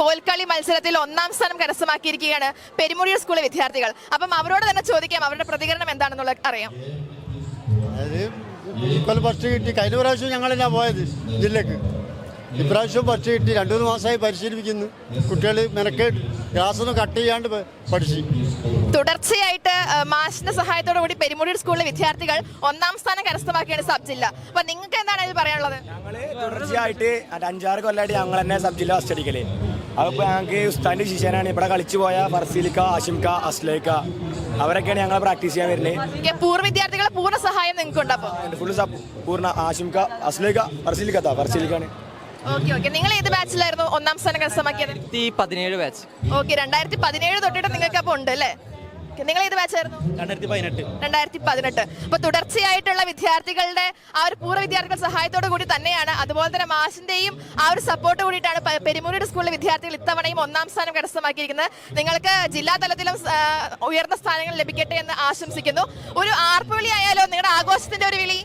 കോൽക്കളി മത്സരത്തിൽ ഒന്നാം സ്ഥാനം കരസ്ഥമാക്കിയിരിക്കുകയാണ് പെരുമുടിയൂർ സ്കൂളിലെ വിദ്യാർത്ഥികൾ. അപ്പം അവരോട് തന്നെ ചോദിക്കാം അവരുടെ പ്രതികരണം എന്താണെന്നുള്ളത് അറിയാം. ഇക്കൊല്ലം ഫസ്റ്റ് കിട്ടി. കഴിഞ്ഞ പ്രാവശ്യം ഞങ്ങളെന്നാ പോയത് ജില്ലക്ക്. ഇപ്രാവശ്യം ഫസ്റ്റ് കിട്ടി. രണ്ടു മൂന്ന് മാസമായി പരിശീലിപ്പിക്കുന്നു. കുട്ടികൾ മെനക്കേട്ട് ക്ലാസ് ഒന്നും കട്ട് ചെയ്യാണ്ട് പഠിച്ചു. തുടർച്ചയായിട്ട് മാഷിന്റെ സഹായത്തോടു കൂടി പെരുമുടി സ്കൂളിലെ വിദ്യാർത്ഥികൾ ഒന്നാം സ്ഥാനം കരസ്ഥമാക്കിയാണ് സബ് ജില്ല. അപ്പൊ നിങ്ങൾക്ക് എന്താണ് ഇതിൽ പറയാനുള്ളത്? ഞങ്ങൾ തുടർച്ചയായിട്ട് അഞ്ചാറ് കൊല്ലമായിട്ട് ഞങ്ങൾ തന്നെ സബ് ജില്ല ഫസ്റ്റ് അടിക്കൽ. അപ്പോൾ ഞങ്ങൾക്ക് ഉസ്താന്റെ ശിഷ്യനാണ്. ഇവിടെ കളിച്ചു പോയ ഫർസീലിക്ക ആഷിംക അസ്ലേക്ക. അവരൊക്കെയാണ് ഞങ്ങൾ പ്രാക്ടീസ് ചെയ്യാൻ വരുന്നത്. പൂർവ വിദ്യാർത്ഥികളെ പൂർണ സഹായം നിങ്ങൾക്ക് ഉണ്ട് അപ്പോൾ ഫുള്ള് സബ് പൂർണ ആഷിംക അസ്ലേക്ക ഫർസീലിക്കത്താ ഫർസീലിക്കാണ്. Okay okay. നിങ്ങൾ ഏത് ബാച്ചിലായിരുന്നു? ഒന്നാം സ്ഥാനം കരസ്ഥമാക്കിയത്? പതിനേഴ് ബാച്ച്. ഓക്കെ രണ്ടായിരത്തി പതിനേഴ് തൊട്ടിട്ട് നിങ്ങൾക്ക് അപ്പോൾ ഉണ്ട് അല്ലേ? നിങ്ങൾ ഏത് ബാച്ചായിരുന്നു രണ്ടായിരത്തി പതിനെട്ട്. രണ്ടായിരത്തി പതിനെട്ട്. അപ്പൊ തുടർച്ചയായിട്ടുള്ള വിദ്യാർത്ഥികളുടെ ആ ഒരു പൂർവ വിദ്യാർത്ഥികളുടെ സഹായത്തോടു കൂടി തന്നെയാണ്. അതുപോലെ തന്നെ മാഷിന്റെയും ആ ഒരു സപ്പോർട്ട് കൂടിയിട്ടാണ് പെരുമൂരിയുടെ സ്കൂളിലെ വിദ്യാർത്ഥികൾ ഇത്തവണയും ഒന്നാം സ്ഥാനം കരസ്ഥമാക്കിയിരിക്കുന്നത്. നിങ്ങൾക്ക് ജില്ലാ തലത്തിലും ഉയർന്ന സ്ഥാനങ്ങൾ ലഭിക്കട്ടെ എന്ന് ആശംസിക്കുന്നു. ഒരു ആർപ്പുവിളി ആയാലോ നിങ്ങളുടെ ആഘോഷത്തിന്റെ ഒരു വിളി?